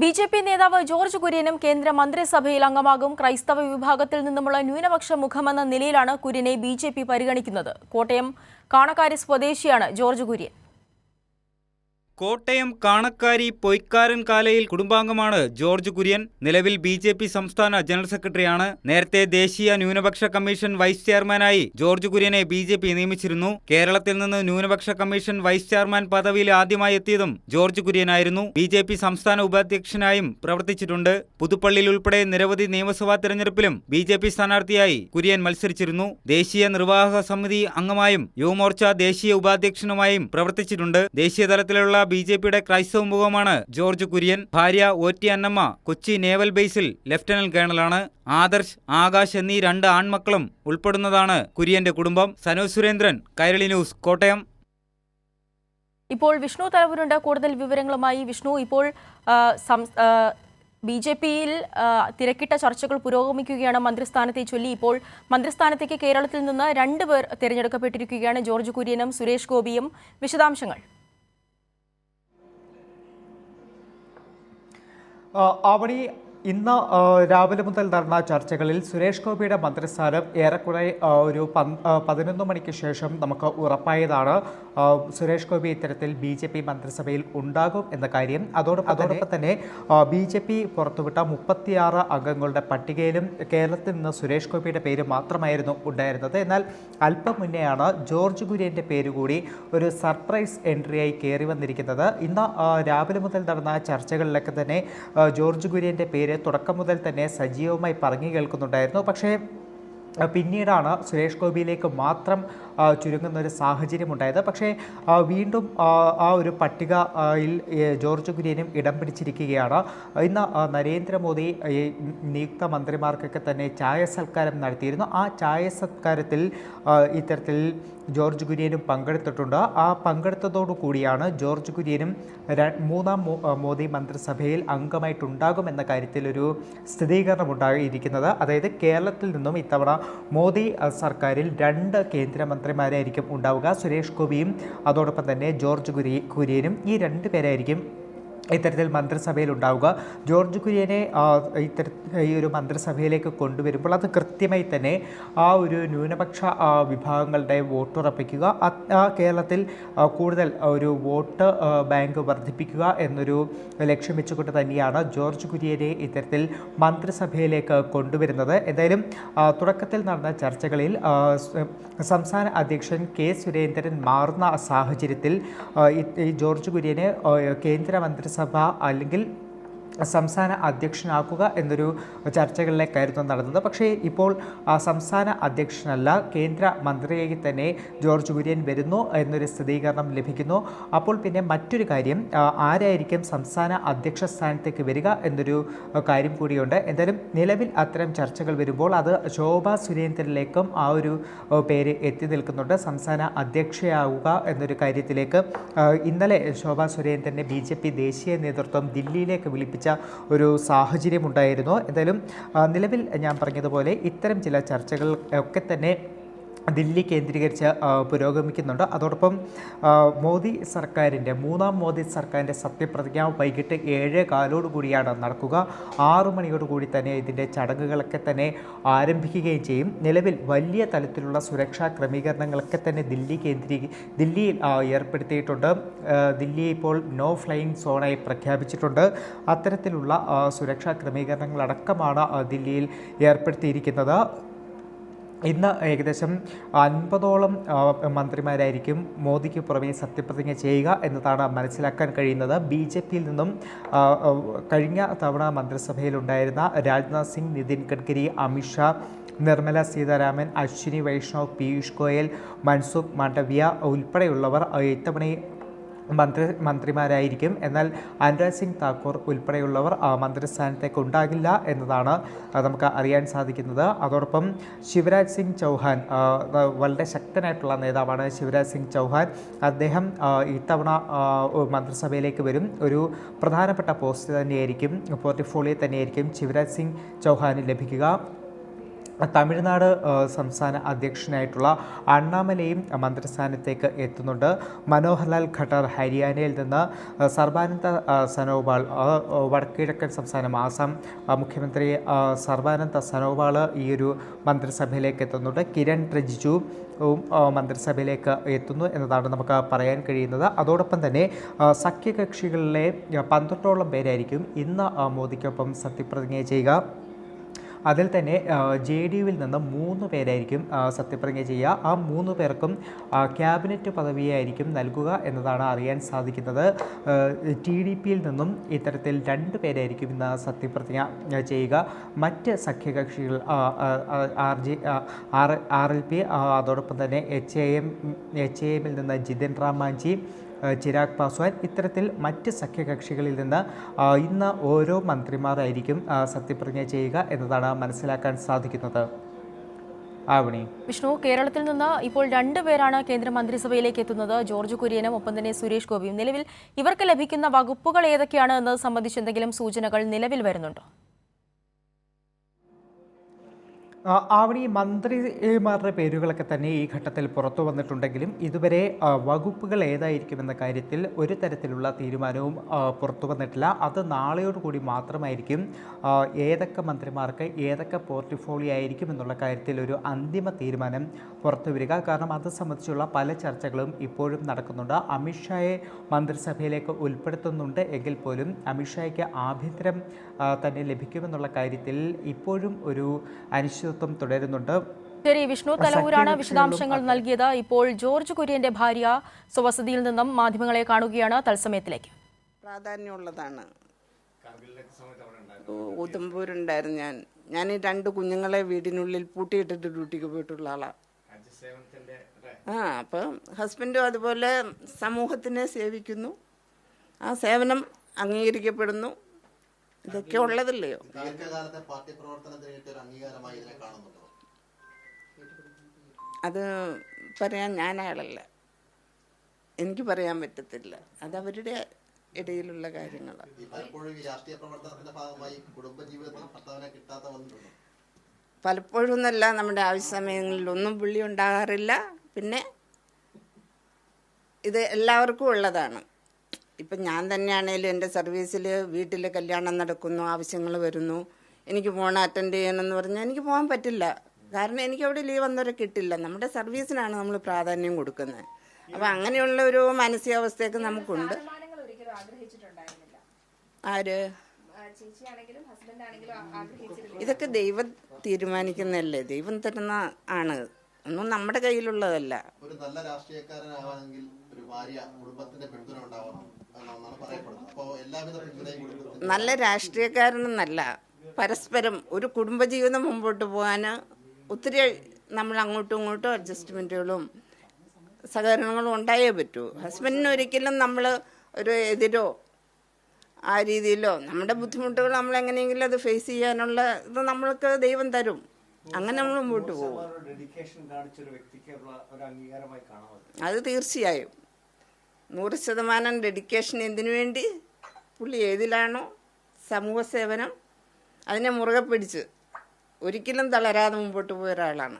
B J P നേതാവ് George കുര്യനും കേന്ദ്ര മന്ത്രിസഭയിൽ അംഗമാകും. ക്രൈസ്തവ വിഭാഗത്തിൽ നിന്നുമുള്ള ന്യൂനപക്ഷ മുഖമെന്ന നിലയിലാണ് കുര്യനെ ബി പരിഗണിക്കുന്നത്. കോട്ടയം കാണക്കാരി സ്വദേശിയാണ് ജോർജ് കുര്യൻ. കോട്ടയം കാണക്കാരി പൊയ്ക്കാരൻ കാലയിൽ കുടുംബാംഗമാണ് ജോർജ് കുര്യൻ. നിലവിൽ ബി ജെ പി സംസ്ഥാന ജനറൽ സെക്രട്ടറിയാണ്. നേരത്തെ ദേശീയ ന്യൂനപക്ഷ കമ്മീഷൻ വൈസ് ചെയർമാനായി ജോർജ് കുര്യനെ ബി ജെ പി നിയമിച്ചിരുന്നു. കേരളത്തിൽ നിന്ന് ന്യൂനപക്ഷ കമ്മീഷൻ വൈസ് ചെയർമാൻ പദവിയിൽ ആദ്യമായി എത്തിയതും ജോർജ് കുര്യനായിരുന്നു. ബി ജെ പി സംസ്ഥാന ഉപാധ്യക്ഷനായും പ്രവർത്തിച്ചിട്ടുണ്ട്. പുതുപ്പള്ളിയിൽ ഉൾപ്പെടെ നിരവധി നിയമസഭാ തെരഞ്ഞെടുപ്പിലും ബി ജെ പി സ്ഥാനാർത്ഥിയായി കുര്യൻ മത്സരിച്ചിരുന്നു. ദേശീയ നിർവാഹക സമിതി അംഗമായും യുവമോർച്ച ദേശീയ ഉപാധ്യക്ഷനുമായും പ്രവർത്തിച്ചിട്ടുണ്ട്. ദേശീയ തലത്തിലുള്ള ബി ജെ പിയുടെ ക്രൈസ്തവ മുഖമാണ് ജോർജ് കുര്യൻ. ഭാര്യ O T Annamma Kochi naval ബേസിൽ ലഫ്റ്റനന്റ് കേണലാണ്. ആദർശ് ആകാശ് എന്നീ രണ്ട് ആൺമക്കളും ഉൾപ്പെടുന്നതാണ് കുര്യന്റെ കുടുംബം. സനോ സുരേന്ദ്രൻ കൈരളി ന്യൂസ് കോട്ടയം. ഇപ്പോൾ വിഷ്ണു തലവരുണ്ട്. കൂടുതൽ വിവരങ്ങളുമായി വിഷ്ണു. ഇപ്പോൾ ബി ജെ പിയിൽ തിരക്കിട്ട ചർച്ചകൾ പുരോഗമിക്കുകയാണ് മന്ത്രിസ്ഥാനത്തെ ചൊല്ലി. ഇപ്പോൾ മന്ത്രിസ്ഥാനത്തേക്ക് കേരളത്തിൽ നിന്ന് രണ്ടുപേർ തിരഞ്ഞെടുക്കപ്പെട്ടിരിക്കുകയാണ് ജോർജ് കുര്യനും സുരേഷ് ഗോപിയും. വിശദാംശങ്ങൾ. അവിടെ ഇന്ന് രാവിലെ മുതൽ നടന്ന ചർച്ചകളിൽ സുരേഷ് ഗോപിയുടെ മന്ത്രിസ്ഥാനം ഏറെക്കുറെ ഒരു പതിനൊന്ന് മണിക്ക് ശേഷം നമുക്ക് ഉറപ്പായതാണ് സുരേഷ് ഗോപി ഇത്തരത്തിൽ ബി ജെ പി മന്ത്രിസഭയിൽ ഉണ്ടാകും എന്ന കാര്യം. അതോടൊപ്പം അതോടൊപ്പം തന്നെ ബി ജെ പി പുറത്തുവിട്ട മുപ്പത്തിയാറ് അംഗങ്ങളുടെ പട്ടികയിലും കേരളത്തിൽ നിന്ന് സുരേഷ് ഗോപിയുടെ പേര് മാത്രമായിരുന്നു ഉണ്ടായിരുന്നത്. എന്നാൽ അല്പം മുന്നെയാണ് ജോർജ് കുര്യന്റെ പേര് കൂടി ഒരു സർപ്രൈസ് എൻട്രിയായി കയറി വന്നിരിക്കുന്നത്. ഇന്ന് രാവിലെ മുതൽ നടന്ന ചർച്ചകളിലൊക്കെ തന്നെ ജോർജ് കുര്യന്റെ പേര് തുടക്കം മുതൽ തന്നെ സജീവമായി പറഞ്ഞു കേൾക്കുന്നുണ്ടായിരുന്നു. പക്ഷേ പിന്നീടാണ് സുരേഷ് ഗോപിയിലേക്ക് മാത്രം ചുരുങ്ങുന്ന ഒരു സാഹചര്യം ഉണ്ടായത്. പക്ഷേ വീണ്ടും ആ ഒരു പട്ടികയിൽ ജോർജ് കുര്യനും ഇടം പിടിച്ചിരിക്കുകയാണ്. ഇന്ന് നരേന്ദ്രമോദി നിയുക്ത മന്ത്രിമാർക്കൊക്കെ തന്നെ ചായ സൽക്കാരം നടത്തിയിരുന്നു. ആ ചായ സൽക്കാരത്തിൽ ഇത്തരത്തിൽ ജോർജ് കുര്യനും പങ്കെടുത്തിട്ടുണ്ട്. ആ പങ്കെടുത്തതോടു കൂടിയാണ് ജോർജ് കുര്യനും മൂന്നാം മോദി മന്ത്രിസഭയിൽ അംഗമായിട്ടുണ്ടാകുമെന്ന കാര്യത്തിലൊരു സ്ഥിരീകരണം ഉണ്ടായിരിക്കുന്നത് അതായത് കേരളത്തിൽ നിന്നും ഇത്തവണ മോദി സർക്കാരിൽ രണ്ട് കേന്ദ്രമന്ത്രിമാരായിരിക്കും ഉണ്ടാവുക. സുരേഷ് ഗോപിയും അതോടൊപ്പം തന്നെ ജോർജ് കുരി കുര്യനും ഈ രണ്ട് പേരായിരിക്കും ഇത്തരത്തിൽ മന്ത്രിസഭയിൽ ഉണ്ടാവുക ജോർജ് കുര്യനെ ഇത്തര ഈ ഒരു മന്ത്രിസഭയിലേക്ക് കൊണ്ടുവരുമ്പോൾ അത് കൃത്യമായി തന്നെ ആ ഒരു ന്യൂനപക്ഷ വിഭാഗങ്ങളുടെ വോട്ട് വോട്ടുറപ്പിക്കുക കേരളത്തിൽ കൂടുതൽ ഒരു വോട്ട് ബാങ്ക് വർദ്ധിപ്പിക്കുക എന്നൊരു ലക്ഷ്യം വെച്ചുകൊണ്ട് തന്നെയാണ് ജോർജ് കുര്യനെ ഇത്തരത്തിൽ മന്ത്രിസഭയിലേക്ക് കൊണ്ടുവരുന്നത്. എന്തായാലും തുടക്കത്തിൽ നടന്ന ചർച്ചകളിൽ സംസ്ഥാന അധ്യക്ഷൻ കെ സുരേന്ദ്രൻ മാറുന്ന സാഹചര്യത്തിൽ ഈ ജോർജ് കുര്യനെ കേന്ദ്രമന്ത്രി സഭ അല്ലെങ്കിൽ സംസ്ഥാന അധ്യക്ഷനാക്കുക എന്നൊരു ചർച്ചകളിലേക്കായിരുന്നു നടന്നത്. പക്ഷേ ഇപ്പോൾ സംസ്ഥാന അധ്യക്ഷനല്ല കേന്ദ്ര മന്ത്രിയായി തന്നെ ജോർജ് കുര്യൻ വരുന്നു എന്നൊരു സ്ഥിരീകരണം ലഭിക്കുന്നു. അപ്പോൾ പിന്നെ മറ്റൊരു കാര്യം ആരായിരിക്കും സംസ്ഥാന അധ്യക്ഷ സ്ഥാനത്തേക്ക് വരിക എന്നൊരു കാര്യം കൂടിയുണ്ട്. എന്തായാലും നിലവിൽ അത്തരം ചർച്ചകൾ വരുമ്പോൾ അത് ശോഭ സുരേന്ദ്രനിലേക്കും ആ ഒരു പേര് എത്തി നിൽക്കുന്നുണ്ട്. സംസ്ഥാന അധ്യക്ഷയാവുക എന്നൊരു കാര്യത്തിലേക്ക് ഇന്നലെ ശോഭ സുരേന്ദ്രനെ ബി ദേശീയ നേതൃത്വം ദില്ലിയിലേക്ക് വിളിപ്പിച്ച ഒരു സാഹചര്യമുണ്ടായിരുന്നു. എന്തായാലും നിലവിൽ ഞാൻ പറഞ്ഞതുപോലെ ഇത്തരം ചില ചർച്ചകൾ ഒക്കെ തന്നെ ദില്ലി കേന്ദ്രീകരിച്ച് പുരോഗമിക്കുന്നുണ്ട്. അതോടൊപ്പം മോദി സർക്കാരിന്റെ മൂന്നാം മോദി സർക്കാരിന്റെ സത്യപ്രതിജ്ഞ വൈകിട്ട് ഏഴ് കാലോടുകൂടിയാണ് നടക്കുക. ആറു മണിയോടുകൂടി തന്നെ ഇതിന്റെ ചടങ്ങുകളൊക്കെ തന്നെ ആരംഭിക്കുകയും ചെയ്യും. നിലവിൽ വലിയ തലത്തിലുള്ള സുരക്ഷാ ക്രമീകരണങ്ങളൊക്കെ തന്നെ ദില്ലി കേന്ദ്രീ ദില്ലിയിൽ ഏർപ്പെടുത്തിയിട്ടുണ്ട്. ദില്ലി ഇപ്പോൾ നോ ഫ്ലൈയിങ് സോണായി പ്രഖ്യാപിച്ചിട്ടുണ്ട്. അത്തരത്തിലുള്ള സുരക്ഷാ ക്രമീകരണങ്ങളടക്കമാണ് ദില്ലിയിൽ ഏർപ്പെടുത്തിയിരിക്കുന്നത്. ഇന്ന് ഏകദേശം അൻപതോളം മന്ത്രിമാരായിരിക്കും മോദിക്ക് പുറമേ സത്യപ്രതിജ്ഞ ചെയ്യുക എന്നതാണ് മനസ്സിലാക്കാൻ കഴിയുന്നത്. ബി ജെ പിയിൽ നിന്നും കഴിഞ്ഞ തവണ മന്ത്രിസഭയിലുണ്ടായിരുന്ന രാജ്നാഥ് സിംഗ് നിതിൻ ഗഡ്കരി അമിത്ഷാ നിർമ്മല സീതാരാമൻ അശ്വിനി വൈഷ്ണവ് പീയൂഷ് ഗോയൽ മൻസുഖ് മാണ്ഡവ്യ ഉൾപ്പെടെയുള്ളവർ ഇത്തവണ മന്ത്രി മന്ത്രിമാരായിരിക്കും. എന്നാൽ അനുരാജ് സിംഗ് താക്കൂർ ഉൾപ്പെടെയുള്ളവർ മന്ത്രിസ്ഥാനത്തേക്ക് ഉണ്ടാകില്ല എന്നതാണ് നമുക്ക് അറിയാൻ സാധിക്കുന്നത്. അതോടൊപ്പം ശിവരാജ് സിംഗ് ചൗഹാൻ വളരെ ശക്തനായിട്ടുള്ള നേതാവാണ് ശിവരാജ് സിംഗ് ചൗഹാൻ. അദ്ദേഹം ഇത്തവണ മന്ത്രിസഭയിലേക്ക് വരും. ഒരു പ്രധാനപ്പെട്ട പോസ്റ്റ് തന്നെയായിരിക്കും പോർട്ടിഫോളിയോ തന്നെയായിരിക്കും ശിവരാജ് സിംഗ് ചൗഹാന് ലഭിക്കുക. തമിഴ്നാട് സംസ്ഥാന അധ്യക്ഷനായിട്ടുള്ള അണ്ണാമലയും മന്ത്രിസ്ഥാനത്തേക്ക് എത്തുന്നുണ്ട്. മനോഹർലാൽ ഖട്ടർ ഹരിയാനയിൽ നിന്ന് സർബാനന്ദ സനോവാൾ വടക്കുകിഴക്കൻ സംസ്ഥാനം ആസാം മുഖ്യമന്ത്രി സർബാനന്ദ സനോവാൾ ഈ ഒരു മന്ത്രിസഭയിലേക്ക് എത്തുന്നുണ്ട്. കിരൺ റിജിജു മന്ത്രിസഭയിലേക്ക് എത്തുന്നു എന്നതാണ് നമുക്ക് പറയാൻ കഴിയുന്നത്. അതോടൊപ്പം തന്നെ സഖ്യകക്ഷികളിലെ പന്ത്രണ്ടോളം പേരായിരിക്കും ഇന്ന് മോദിക്കൊപ്പം സത്യപ്രതിജ്ഞ ചെയ്യുക. അതിൽ തന്നെ ജെ ഡി യുവിൽ നിന്ന് മൂന്ന് പേരായിരിക്കും സത്യപ്രതിജ്ഞ ചെയ്യുക. ആ മൂന്ന് പേർക്കും ക്യാബിനറ്റ് പദവിയായിരിക്കും നൽകുക എന്നതാണ് അറിയാൻ സാധിക്കുന്നത്. ടി ഡി പിയിൽ നിന്നും ഇത്തരത്തിൽ രണ്ട് പേരായിരിക്കും ഇന്ന് സത്യപ്രതിജ്ഞ ചെയ്യുക. മറ്റ് സഖ്യകക്ഷികൾ R G R R L P അതോടൊപ്പം തന്നെ H A M H A എമ്മിൽ നിന്ന് ജിതിൻ റാം മാഞ്ചി ചിരാഗ് പാസ്വാൻ ഇത്തരത്തിൽ മറ്റ് സഖ്യകക്ഷികളിൽ നിന്ന് ഇന്ന് ഓരോ മന്ത്രിമാരായിരിക്കും സത്യപ്രതിജ്ഞ ചെയ്യുക എന്നതാണ് മനസ്സിലാക്കാൻ സാധിക്കുന്നത്. ആവണി. വിഷ്ണു കേരളത്തിൽ നിന്ന് ഇപ്പോൾ രണ്ടുപേരാണ് കേന്ദ്ര മന്ത്രിസഭയിലേക്ക് എത്തുന്നത്. ജോർജ് കുര്യനും ഒപ്പം തന്നെ സുരേഷ് ഗോപിയും. നിലവിൽ ഇവർക്ക് ലഭിക്കുന്ന വകുപ്പുകൾ ഏതൊക്കെയാണ് എന്നത് സംബന്ധിച്ച് എന്തെങ്കിലും സൂചനകൾ നിലവിൽ വരുന്നുണ്ടോ? ആവണി മന്ത്രിമാരുടെ പേരുകളൊക്കെ തന്നെ ഈ ഘട്ടത്തിൽ പുറത്തു വന്നിട്ടുണ്ടെങ്കിലും ഇതുവരെ വകുപ്പുകൾ ഏതായിരിക്കുമെന്ന കാര്യത്തിൽ ഒരു തരത്തിലുള്ള തീരുമാനവും പുറത്തു വന്നിട്ടില്ല. അത് നാളെയോടുകൂടി മാത്രമായിരിക്കും ഏതൊക്കെ മന്ത്രിമാർക്ക് ഏതൊക്കെ പോർട്ട്ഫോളിയോ ആയിരിക്കും എന്നുള്ള കാര്യത്തിൽ ഒരു അന്തിമ തീരുമാനം പുറത്തു വരിക. കാരണം അത് സംബന്ധിച്ചുള്ള പല ചർച്ചകളും ഇപ്പോഴും നടക്കുന്നുണ്ട്. അമിത്ഷായെ മന്ത്രിസഭയിലേക്ക് ഉൾപ്പെടുത്തുന്നുണ്ട് എങ്കിൽ പോലും അമിത്ഷായ്ക്ക് ആഭ്യന്തരം തന്നെ ലഭിക്കുമെന്നുള്ള കാര്യത്തിൽ ഇപ്പോഴും ഒരു അനിശ്ചിതത്വം തുടരുന്നുണ്ട്. ശരി വിഷ്ണു തലവൂരാണ് വിശദാംശങ്ങൾ നൽകിയത്. ഇപ്പോൾ ജോർജ് കുര്യന്റെ ഭാര്യ സ്വവസതിയിൽ നിന്നും മാധ്യമങ്ങളെ കാണുകയാണ്. തത്സമയത്തിലേക്ക്. പ്രാധാന്യമുള്ളതാണ്. ഉദംപൂരുണ്ടായിരുന്നു ഞാൻ. ഞാൻ ഈ രണ്ട് കുഞ്ഞുങ്ങളെ വീടിനുള്ളിൽ പൂട്ടിയിട്ടിട്ട് ഡ്യൂട്ടിക്ക് പോയിട്ടുള്ള ആളാ. ആ അപ്പം ഹസ്ബൻഡും അതുപോലെ സമൂഹത്തിനെ സേവിക്കുന്നു. ആ സേവനം അംഗീകരിക്കപ്പെടുന്നു. ഇതൊക്കെ ഉള്ളതല്ലയോ അത് പറയാൻ ഞാൻ ആളല്ല എനിക്ക് പറയാൻ പറ്റത്തില്ല. അത് അവരുടെ ഇടയിലുള്ള കാര്യങ്ങളാണ് പലപ്പോഴും എന്നല്ല നമ്മുടെ ആവശ്യസമയങ്ങളിലൊന്നും സമയങ്ങളിലൊന്നും പുള്ളി ഉണ്ടാകാറില്ല. പിന്നെ ഇത് എല്ലാവർക്കും ഉള്ളതാണ്. ഇപ്പം ഞാൻ തന്നെയാണേലും എന്റെ സർവീസിൽ വീട്ടിൽ കല്യാണം നടക്കുന്നു ആവശ്യങ്ങൾ വരുന്നു. എനിക്ക് പോകണം അറ്റൻഡ് ചെയ്യണമെന്ന് പറഞ്ഞാൽ എനിക്ക് പോകാൻ പറ്റില്ല. കാരണം എനിക്ക് അവിടെ ലീവ് അന്നേരം കിട്ടില്ല. നമ്മുടെ സർവീസിനാണ് നമ്മൾ പ്രാധാന്യം കൊടുക്കുന്നത്. അപ്പം അങ്ങനെയുള്ള ഒരു മാനസികാവസ്ഥയൊക്കെ നമുക്കുണ്ട്. ആര്? ഇതൊക്കെ ദൈവം തീരുമാനിക്കുന്നതല്ലേ? ദൈവം തരുന്ന ആണ്. ഒന്നും നമ്മുടെ കയ്യിലുള്ളതല്ല. ഒരു നല്ല രാഷ്ട്രീയക്കാരനാവാനെങ്കിൽ ഒരു ഭാര്യ കുടുംബത്തിന്റെ പിന്തുണ ഉണ്ടാവണം എന്നാണ് പറയപ്പെടുന്നത്. അപ്പോൾ എല്ലാവിധ പിന്തുണയും നല്ല രാഷ്ട്രീയക്കാരനെന്നല്ല. പരസ്പരം ഒരു കുടുംബജീവിതം മുമ്പോട്ട് പോകാൻ ഒത്തിരി നമ്മൾ അങ്ങോട്ടും ഇങ്ങോട്ടും അഡ്ജസ്റ്റ്മെന്റുകളും സഹകരണങ്ങളും ഉണ്ടായേ പറ്റൂ. ഹസ്ബൻഡിന് ഒരിക്കലും നമ്മൾ ഒരു എതിരോ ആ രീതിയിലോ നമ്മുടെ ബുദ്ധിമുട്ടുകൾ നമ്മൾ എങ്ങനെയെങ്കിലും അത് ഫേസ് ചെയ്യാനുള്ള ഇത് നമ്മൾക്ക് ദൈവം തരും. അങ്ങനെ നമ്മൾ മുമ്പോട്ട് പോകും. അത് തീർച്ചയായും. നൂറ് ശതമാനം ഡെഡിക്കേഷൻ എന്തിനു വേണ്ടി? പുള്ളി ഏതിലാണോ? സമൂഹ സേവനം. അതിനെ മുറുകെ പിടിച്ച് ഒരിക്കലും തളരാതെ മുമ്പോട്ട് പോയ ഒരാളാണ്.